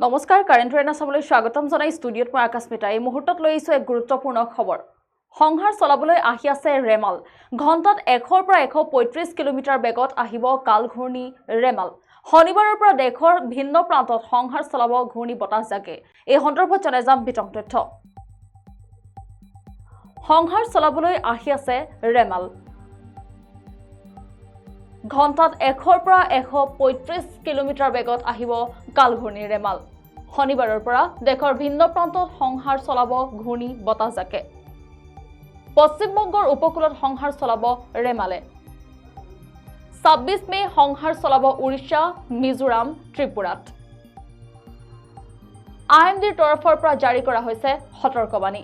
নমস্কাৰ কাৰেণ্ট ৰেনা চাবলৈ স্বাগতম জনাই ষ্টুডিঅ'ত মই আকাশমিতা এই মুহূৰ্তত লৈ আহিছোঁ এক গুৰুত্বপূৰ্ণ খবৰ। সংহাৰ চলাবলৈ আহি আছে ৰেমাল। ঘণ্টাত এশৰ পৰা এশ পঁয়ত্ৰিছ কিলোমিটাৰ বেগত আহিব কাল ঘূৰ্ণি ৰেমাল। শনিবাৰৰ পৰা দেশৰ ভিন্ন প্ৰান্তত সংহাৰ চলাব ঘূৰ্ণি বতাহজাকে এই সন্দৰ্ভত জনাই যাম বিতং তথ্য। সংহাৰ চলাবলৈ আহি আছে ৰেমাল। ঘণ্টাত এশৰ পৰা এশ পঁয়ত্ৰিছ কিলোমিটাৰ বেগত আহিব কালঘূৰ্ণি ৰেমাল। শনিবাৰৰ পৰা দেশৰ ভিন্ন প্ৰান্তত সংহাৰ চলাব ঘূৰ্ণি বতাহজাকে। পশ্চিমবংগৰ উপকূলত সংহাৰ চলাব ৰেমালে। ছাব্বিছ মে সংহাৰ চলাব উৰিষ্যা মিজোৰাম ত্ৰিপুৰাত। আই এম ডিৰ তৰফৰ পৰা জাৰি কৰা হৈছে সতৰ্কবাণী।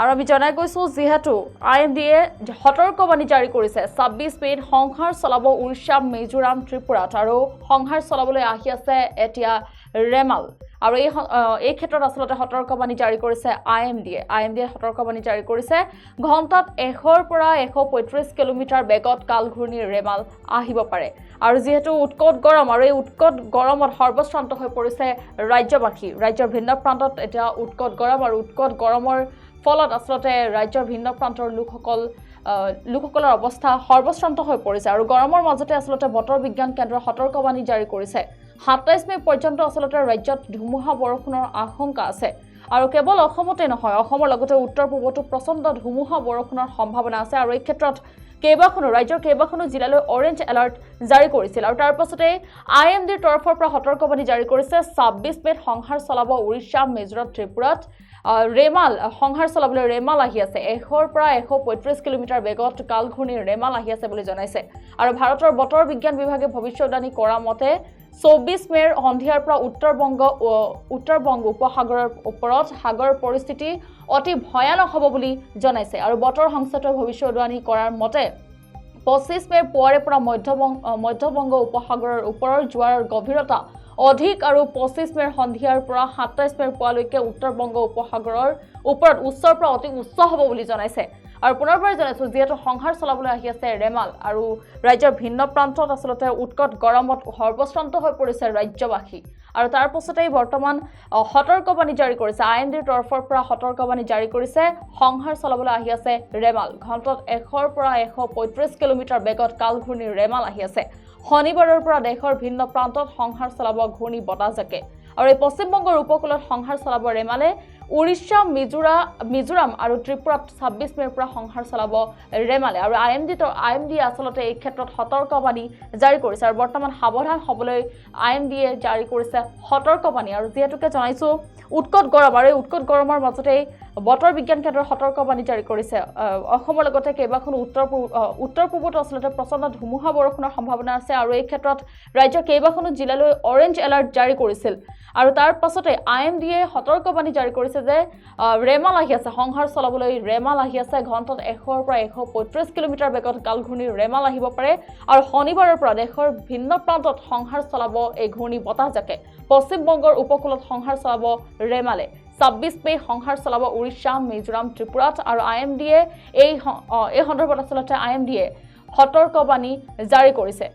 আৰু আমি জনাই গৈছোঁ যিহেতু আই এম ডিয়ে সতৰ্কবাণী জাৰি কৰিছে ছাব্বিছ মে'ত সংহাৰ চলাব উৰিষ্যা মিজোৰাম ত্ৰিপুৰাত আৰু সংহাৰ চলাবলৈ আহি আছে এতিয়া ৰেমাল। আৰু এই এই ক্ষেত্ৰত আচলতে সতৰ্কবাণী জাৰি কৰিছে আই এম ডিয়ে আই এম ডিয়ে সতৰ্কবাণী জাৰি কৰিছে। ঘণ্টাত এশৰ পৰা এশ পঁয়ত্ৰিছ কিলোমিটাৰ বেগত কালঘূৰ্ণি ৰেমাল আহিব পাৰে। আৰু যিহেতু উৎকট গৰম আৰু এই উৎকট গৰমত সৰ্বশ্ৰান্ত হৈ পৰিছে ৰাজ্যবাসী। ৰাজ্যৰ ভিন্ন প্ৰান্তত এতিয়া উৎকট গৰম আৰু উৎকট গৰমৰ ফলত আচলতে ৰাজ্যৰ ভিন্ন প্ৰান্তৰ লোকসকল লোকসকলৰ অৱস্থা সৰ্বশ্ৰান্ত হৈ পৰিছে আৰু গৰমৰ মাজতে আচলতে বতৰ বিজ্ঞান কেন্দ্ৰই সতৰ্কবাণী জাৰি কৰিছে। সাতাইছ মে' পৰ্যন্ত আচলতে ৰাজ্যত ধুমুহা বৰষুণৰ আশংকা আছে। আৰু কেৱল অসমতে নহয় অসমৰ লগতে উত্তৰ পূবতো প্ৰচণ্ড ধুমুহা বৰষুণৰ সম্ভাৱনা আছে আৰু এই ক্ষেত্ৰত কেইবাখনো ৰাজ্যৰ কেইবাখনো জিলালৈ অৰেঞ্জ এলাৰ্ট জাৰি কৰিছিল আৰু তাৰ পাছতে আই এম ডিৰ তৰফৰ পৰা সতৰ্কবাণী জাৰি কৰিছে। ছাব্বিছ মে'ত সংহাৰ চলাব উৰিষ্যা, মিজোৰাম, ত্ৰিপুৰাত ৰেমাল সংহাৰ চলাবলৈ ৰেমাল আহি আছে। এশৰ পৰা এশ পঁয়ত্ৰিছ কিলোমিটাৰ বেগত কালঘূৰ্ণি ৰেমাল আহি আছে বুলি জনাইছে। আৰু ভাৰতৰ বতৰ বিজ্ঞান বিভাগে ভৱিষ্যদ্বাণী কৰা মতে চৌব্বিছ মে'ৰ সন্ধিয়াৰ পৰা উত্তৰ বংগ উত্তৰ বংগ উপসাগৰৰ ওপৰত সাগৰ পৰিস্থিতি অতি ভয়ানক হ'ব বুলি জনাইছে আৰু বতৰ সংস্থাটোৱে ভৱিষ্যদ্বাণী কৰাৰ মতে পঁচিছ মে'ৰ পুৱাৰে পৰা মধ্যবংগ মধ্যবংগ উপসাগৰৰ ওপৰৰ জোৱাৰৰ গভীৰতা অধিক আৰু পঁচিছ মে'ৰ সন্ধিয়াৰ পৰা সাতাইছ মে'ৰ পুৱালৈকে উত্তৰ বংগ উপসাগৰৰ ওপৰত উচ্চৰ পৰা অতি উচ্চ হ'ব বুলি জনাইছে। আৰু পুনৰবাৰ জনাইছোঁ যিহেতু সংহাৰ চলাবলৈ আহি আছে ৰেমাল আৰু ৰাজ্যৰ ভিন্ন প্ৰান্তত আচলতে উৎকট গৰমত সৰ্বশ্ৰান্ত হৈ পৰিছে ৰাজ্যবাসী। আৰু তাৰ পাছতেই বৰ্তমান সতৰ্কবাণী জাৰি কৰিছে। আই এন ডিৰ তৰফৰ পৰা সতৰ্কবাণী জাৰি কৰিছে সংহাৰ চলাবলৈ আহি আছে ৰেমাল। ঘণ্টাত এশৰ পৰা এশ পঁয়ত্ৰিছ কিলোমিটাৰ বেগত কালঘূৰ্ণি ৰেমাল আহি আছে। শনিবাৰৰ পৰা দেশৰ ভিন্ন প্ৰান্তত সংহাৰ চলাব ঘূৰ্ণি বতাহজাকে। আৰু এই পশ্চিমবংগৰ উপকূলত সংহাৰ চলাব ৰেমালে উৰিষ্যা মিজোৰা মিজোৰাম আৰু ত্ৰিপুৰাত ছাব্বিছ মে'ৰ পৰা সংহাৰ চলাব ৰেমালে আৰু I M D I M ডিয়ে আচলতে এই ক্ষেত্ৰত সতৰ্কবাণী জাৰি কৰিছে আৰু বৰ্তমান সাৱধান হ'বলৈ আই এম ডিয়ে জাৰি কৰিছে সতৰ্কবাণী আৰু যিহেতুকে জনাইছোঁ উৎকট গৰম আৰু এই উৎকট গৰমৰ মাজতেই বতৰ বিজ্ঞান কেন্দ্ৰৰ সতৰ্কবাণী জাৰি কৰিছে। অসমৰ লগতে কেইবাখনো উত্তৰ পূব উত্তৰ পূবতো আচলতে প্ৰচণ্ড ধুমুহা বৰষুণৰ সম্ভাৱনা আছে আৰু এই ক্ষেত্ৰত ৰাজ্যৰ কেইবাখনো জিলালৈ অৰেঞ্জ এলাৰ্ট জাৰি কৰিছিল। আৰু তাৰ পাছতে আই এম ডিয়ে সতৰ্কবাণী জাৰি কৰিছে যে ৰেমাল আহি আছে সংহাৰ চলাবলৈ ৰেমাল আহি আছে ঘণ্টাত এশৰ পৰা এশ পঁয়ত্ৰিছ কিলোমিটাৰ বেগত কালঘূৰ্ণি ৰেমাল আহিব পাৰে আৰু শনিবাৰৰ পৰা দেশৰ ভিন্ন প্ৰান্তত সংহাৰ চলাব এই ঘূৰ্ণি বতাহজাকে পশ্চিমবংগৰ উপকূলত সংহাৰ চলাব ৰেমালে ছাব্বিছ মে' সংহাৰ চলাব উৰিষ্যা মিজোৰাম ত্ৰিপুৰাত আৰু আই এম ডিয়ে এই এই সন্দৰ্ভত আচলতে আই এম ডিয়ে সতৰ্কবাণী জাৰি কৰিছে।